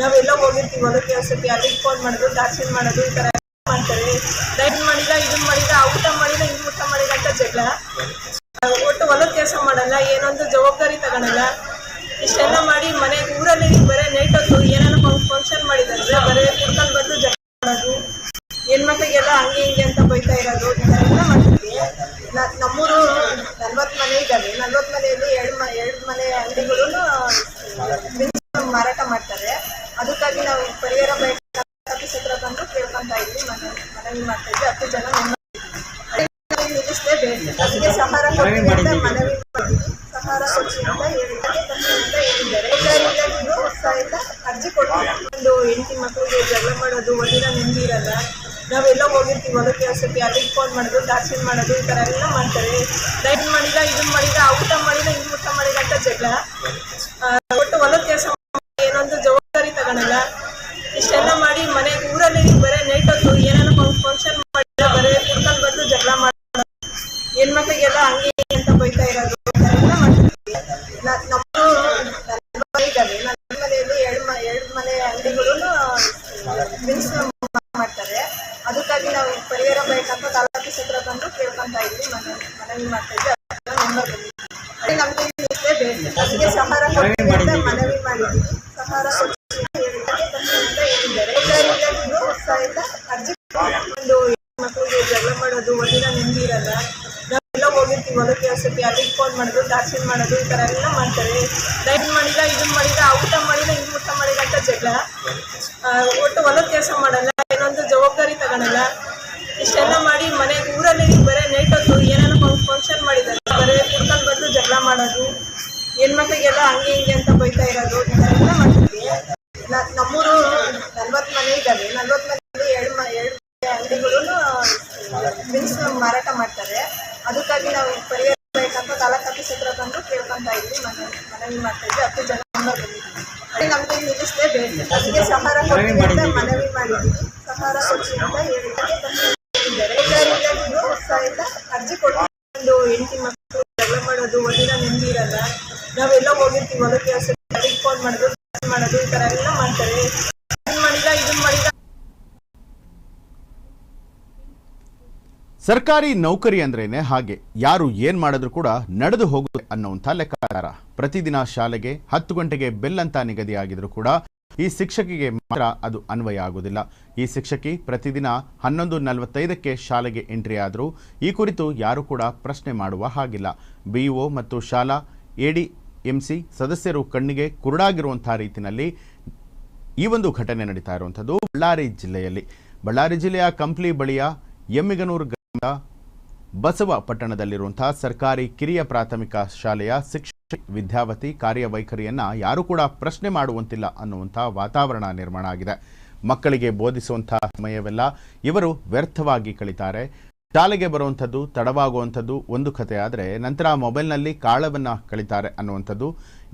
ನಾವೆಲ್ಲ ಹೋಗಿರ್ತೀವಿ ಹೊಲ ಕೆಲಸಕ್ಕೆ ಅಲ್ಲಿಗೆ ಫೋನ್ ಮಾಡೋದು ದಾಕ್ಷಿಣ್ ಮಾಡೋದು ಈ ಥರ ಮಾಡ್ತಾರೆ ಡೈನ್ ಮಾಡಿದ ಇದನ್ನ ಮಾಡಿದ ಊಟ ಮಾಡಿದ ಇದು ಊಟ ಮಾಡಿದ ಅಂತ ಜಗಳ ಒಟ್ಟು ಹೊಲದ ಕೆಲಸ ಮಾಡಲ್ಲ, ಏನೊಂದು ಜವಾಬ್ದಾರಿ ತಗೊಳಲ್ಲ. ಇಷ್ಟೆಲ್ಲ ಮಾಡಿ ಮನೆ ಊರಲ್ಲಿ ಬರೀ ನೈಟ್ ಹೊತ್ತು ಏನಾದ್ರು ಫಂಕ್ಷನ್ ಮಾಡಿದ್ರೆ ಬರೀ ಕುಡ್ಕೊಂಡು ಬಂದು ಜನ ಮಾಡೋದು, ಹೆಣ್ಮಕ್ಳಿಗೆಲ್ಲ ಹಂಗೆ ಹಿಂಗೆ ಅಂತ ಬೈತಾ ಇರೋದು ಥರ ಎಲ್ಲ ಮಾಡ್ತೀವಿ. ನಮ್ಮೂರು ನಲ್ವತ್ತು ಮನೆ ಇದ್ದಾವೆ. ನಲ್ವತ್ತು ಮನೆಯಲ್ಲಿ ಎರಡು ಮ ಎರಡು ಮನೆ ಅಂಗಡಿಗಳು ಮಾರಾಟ ಮಾಡ್ತಾರೆ. ಅದಕ್ಕಾಗಿ ನಾವು ಪರಿಹಾರ ಬೇಕು ಆಫೀಸ್ ಹತ್ರ ಬಂದು ಕೇಳ್ಕೊಂತ ಇದ್ವಿ. ಮನೆ ಮನವಿ ಮಾಡ್ತಾ ಇದ್ವಿ. ಹತ್ತು ಜನ ನಿಲ್ಲಿಸ್ತೇವೆ ಅದಕ್ಕೆ ಸಹಾರ ಮನವಿ ಒಂದು ಹೆಂಡತಿ ಮಕ್ಕಳಿಗೆ ಜಗಳ ಮಾಡೋದು ಒಂದಿನ ನೆಮ್ಮದಿ ಇರಲ್ಲ. ನಾವೆಲ್ಲ ಹೋಗಿರ್ತೀವಿ ಹೊಲ ಕೆಲಸಕ್ಕೆ, ಅಲ್ಲಿಗೆ ಫೋನ್ ಮಾಡೋದು ದಾಕ್ಷಿಣ್ ಮಾಡೋದು, ಈ ಥರ ಎಲ್ಲ ಮಾಡ್ತಾರೆ. ಲೈಟ್ ಮಾಡಿದ ಇದನ್ನ ಮಾಡಿದ, ಊಟ ಮಾಡಿದ ಇದು ಊಟ ಮಾಡಿದ ಅಂತ ಜಗಳ. ಮನವಿ ಜಗಳ ಮಾಡೋದು ಒಂದಿನ ನೆಮ್ಮದಿ ಇರಲ್ಲ ನಾವೆಲ್ಲ ಹೋಗಿರ್ತೀವಿ ಹೊಲ ಕೆಲಸಕ್ಕೆ ಅಲ್ಲಿಗೆ ಫೋನ್ ಮಾಡೋದು ದಾಕ್ಷಿಣ್ ಮಾಡೋದು ಈ ಥರ ಎಲ್ಲ ಮಾಡ್ತಾರೆ ಲೈಟ್ ಮಾಡಿದ ಇದನ್ನ ಮಾಡಿದ ಆ ಊಟ ಮಾಡಿದ ಇದು ಊಟ ಮಾಡಿದ ಅಂತ ಜಗಳ ಒಟ್ಟು ಹೊಲದ ಕೆಲಸ ಮಾಡಲ್ಲ, ಏನೊಂದು ಜವಾಬ್ದಾರಿ ತಗೊಳಲ್ಲ. ಇಷ್ಟೆಲ್ಲ ಮಾಡಿ ಮನೆ ಊರಲ್ಲಿ ಬರೀ ಫಂಕ್ಷನ್ ಮಾಡಿದ್ದಾರೆ. ಬರೀ ಕುಡ್ಕೊಂಡು ಬಂದು ಜಗಳ ಮಾಡೋದು, ಹೆಣ್ಮಕ್ಳಿಗೆಲ್ಲ ಹಂಗೆ ಹಿಂಗೆ ಅಂತ ಬೈತಾ ಇರೋದು ಥರ ಎಲ್ಲ ಮಾಡ್ತೀವಿ ನಮ್ಮೂರು ನಲ್ವತ್ತು ಮನೆ ಇದ್ದಾವೆ. ನಲ್ವತ್ತು ಮನೆಯಲ್ಲಿ ಎರಡು ಮ, ಎರಡು ಅಂಗಡಿಗಳು ಮಿಲ್ಸ್ ಮಾರಾಟ ಮಾಡ್ತಾರೆ. ಅದಕ್ಕಾಗಿ ನಾವು ಪರಿಹಾರ ಬೇಕಂತ ತಾಲೂಕು ಆಫೀಸ್ ಹತ್ರ ಬಂದು ಕೇಳ್ಕೊಂತ ಇದ್ವಿ. ಮನೆ ಮನವಿ ಮಾಡ್ತಾ ಇದ್ವಿ. ಹತ್ತು ಜನ ಅದೇ ನಮ್ಗೆ ನಿಲ್ಲಿಸಲೇಬೇಕು. ಅದಕ್ಕೆ ಸಹಾರ ಕೊಡ್ತೀವಿ ಅಂತ ಮನವಿ ಮಾಡಿದ್ವಿ ಸಹಾರ ಕೊಡ್ತೀವಿ ಅಂತ ಹೇಳಿದ್ದಾರೆ ಹೇಳಿದ್ದಾರೆ ಎಲ್ಲರಿಗೂ ಉತ್ಸಾಹದಿಂದ ಅರ್ಜಿ ಕೊಡ್ತೀವಿ ಒಂದು ಹೆಂಡತಿ ಮಕ್ಕಳು ಜಗಳ ಮಾಡೋದು ಒಂದಿನ ನೆಮ್ಮದಿ ಇರಲ್ಲ ನಾವೆಲ್ಲ ಹೋಗಿರ್ತೀವಿ ಅದಕ್ಕೆ ಫೋನ್ ಮಾಡೋದು ಮಾಡೋದು, ಈ ಥರ ಎಲ್ಲ ಮಾಡ್ತಾರೆ. ಸರ್ಕಾರಿ ನೌಕರಿ ಅಂದ್ರೇನೆ ಹಾಗೆ. ಯಾರು ಏನ್ ಮಾಡಿದ್ರು ಕೂಡ ನಡೆದು ಹೋಗುತ್ತೆ ಅನ್ನುವಂಥ ಲೆಕ್ಕಾಚಾರ. ಪ್ರತಿದಿನ ಶಾಲೆಗೆ ಹತ್ತು ಗಂಟೆಗೆ ಬೆಲ್ ಅಂತ ನಿಗದಿಯಾಗಿದ್ರು ಕೂಡ ಈ ಶಿಕ್ಷಕಿಗೆ ಮಾತ್ರ ಅದು ಅನ್ವಯ ಆಗುವುದಿಲ್ಲ ಈ ಶಿಕ್ಷಕಿ ಪ್ರತಿದಿನ ಹನ್ನೊಂದು ನಲವತ್ತೈದಕ್ಕೆ ಶಾಲೆಗೆ ಎಂಟ್ರಿ ಆದರೂ. ಈ ಕುರಿತು ಯಾರು ಕೂಡ ಪ್ರಶ್ನೆ ಮಾಡುವ ಹಾಗಿಲ್ಲ. ಬಿಇಒ ಮತ್ತು ಶಾಲಾ ಎಡಿ ಎಂಸಿ ಸದಸ್ಯರು ಕಣ್ಣಿಗೆ ಕುರುಡಾಗಿರುವಂತಹ ರೀತಿಯಲ್ಲಿ ಈ ಒಂದು ಘಟನೆ ನಡೀತಾ ಇರುವಂಥದ್ದು ಬಳ್ಳಾರಿ ಜಿಲ್ಲೆಯಲ್ಲಿ. ಬಳ್ಳಾರಿ ಜಿಲ್ಲೆಯ ಕಂಪ್ಲಿ ಬಳಿಯ ಎಮ್ಮಿಗನೂರು ಗ್ರಾಮದ ಬಸವ ಪಟ್ಟಣದಲ್ಲಿರುವಂತಹ ಸರ್ಕಾರಿ ಕಿರಿಯ ಪ್ರಾಥಮಿಕ ಶಾಲೆಯ ಶಿಕ್ಷಕ ವಿದ್ಯಾವತಿ ಕಾರ್ಯವೈಖರಿಯನ್ನ ಯಾರು ಕೂಡ ಪ್ರಶ್ನೆ ಮಾಡುವಂತಿಲ್ಲ ಅನ್ನುವಂಥ ವಾತಾವರಣ ನಿರ್ಮಾಣ ಆಗಿದೆ. ಮಕ್ಕಳಿಗೆ ಬೋಧಿಸುವಂತಹ ಸಮಯವೆಲ್ಲ ಇವರು ವ್ಯರ್ಥವಾಗಿ ಕಳೀತಾರೆ. ಶಾಲೆಗೆ ಬರುವಂಥದ್ದು ತಡವಾಗುವಂಥದ್ದು ಒಂದು ಕಥೆ ಆದರೆ ನಂತರ ಮೊಬೈಲ್ನಲ್ಲಿ ಕಾಳವನ್ನು ಕಳೀತಾರೆ ಅನ್ನುವಂಥದ್ದು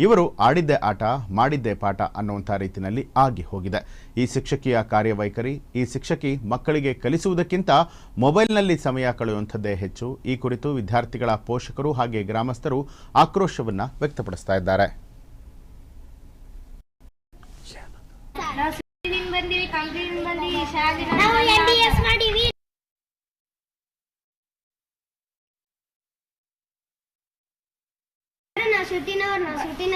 ಇವರು ಆಡಿದ್ದೇ ಆಟ ಮಾಡಿದ್ದೇ ಪಾಠ ಅನ್ನುವಂಥ ರೀತಿಯಲ್ಲಿ ಆಗಿ ಹೋಗಿದೆ. ಈ ಶಿಕ್ಷಕಿಯ ಕಾರ್ಯವೈಖರಿ ಈ ಶಿಕ್ಷಕಿ ಮಕ್ಕಳಿಗೆ ಕಲಿಸುವುದಕ್ಕಿಂತ ಮೊಬೈಲ್ನಲ್ಲಿ ಸಮಯ ಕಳೆಯುವಂಥದ್ದೇ ಹೆಚ್ಚು. ಈ ಕುರಿತು ವಿದ್ಯಾರ್ಥಿಗಳ ಪೋಷಕರು ಹಾಗೆ ಗ್ರಾಮಸ್ಥರು ಆಕ್ರೋಶವನ್ನು ವ್ಯಕ್ತಪಡಿಸ್ತಾ ಇದ್ದಾರೆ. ಅಂದ್ರೆ ನಾವು ಶ್ರುತಿನವ್ರು ನಾವು ಶ್ರುತಿನ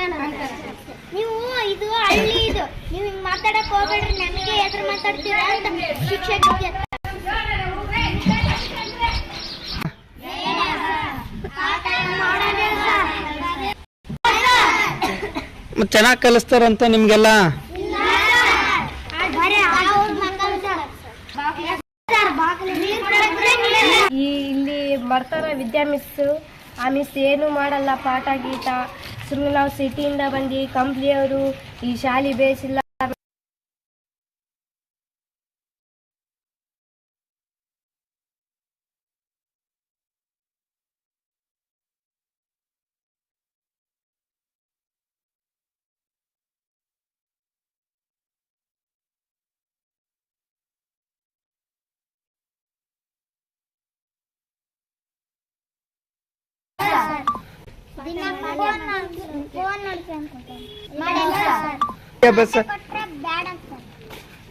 ನೀವು ಇದು ಹಳ್ಳಿ ಇದು. ನೀವು ಹಿಂಗ್ ಮಾತಾಡಕ್ ಹೋಗ್ಬೇಡ್ರಿ ನನಗೆ ಎದ್ರ ಮಾತಾಡ್ತೀರಾ ಅಂತ ಶಿಕ್ಷಕಿಗೆ ಚೆನ್ನಾಗಿ ಕಲಿಸ್ತಾರಂತ ನಿಮ್ಗೆಲ್ಲ? ಇಲ್ಲಿ ಬರ್ತಾರ ವಿದ್ಯಾ ಮಿಸ್ಸು. ಆ ಮಿಸ್ ಏನು ಮಾಡಲ್ಲ ಪಾಠ ಗೀಟ ಸುಮ್ಮನೆ ನಾವು ಸಿಟಿಯಿಂದ ಬಂದು ಕಂಪ್ನಿಯವರು ಈ ಶಾಲೆ ಬೇಸಿಲ್ಲ.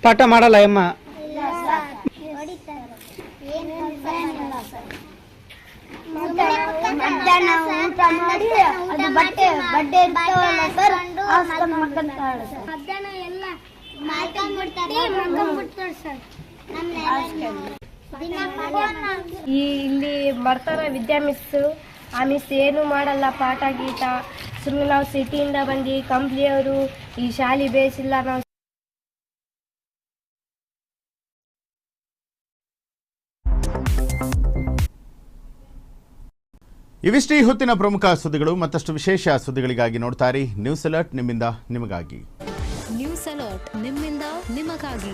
ಪಾಠ ಮಾಡಲ್ಲ ಅಮ್ಮ. ಮಧ್ಯಾಹ್ನ ಊಟ ಮಾಡಿ ಅದು ಬಟ್ಟೆ ಬಡ್ಡೆ ಇರ್ತಾವಲ್ಲ ಸರ್. ಹಾಸ್ಕೊಂಡು ಮಕ್ಕಂತಾಳೆ ಮಧ್ಯಾಹ್ನ ಎಲ್ಲ ಮಾಡ್ಕೊಂಡ್ಬಿಡ್ತಾರೆ ಮಾಡ್ಕೊಂಡ್ಬಿಡ್ತಾರೆ ಸರ್. ಈ ಇಲ್ಲಿ ಬರ್ತಾರ ವಿದ್ಯಾ ಮಿಸ್ ಆ ಮಿಸ್ ಏನು ಮಾಡಲ್ಲ ಪಾಠ ಗೀಟ ಸುಮ್ಮನೆ ನಾವು ಸಿಟಿಯಿಂದ ಬಂದು ಕಂಪ್ನಿಯವರು ಈ ಶಾಲೆ ಬೇಸಿಲ್ಲ ನಾವು ಇವಿಷ್ಟೇ ಈ ಹೊತ್ತಿನ ಪ್ರಮುಖ ಸುದ್ದಿಗಳು. ಮತ್ತಷ್ಟು ವಿಶೇಷ ಸುದ್ದಿಗಳಿಗಾಗಿ ನೋಡ್ತಾರಿ ನ್ಯೂಸ್ ಅಲರ್ಟ್ ನಿಮ್ಮಿಂದ ನಿಮಗಾಗಿ. ನ್ಯೂಸ್ ಅಲರ್ಟ್ ನಿಮ್ಮಿಂದ ನಿಮಗಾಗಿ.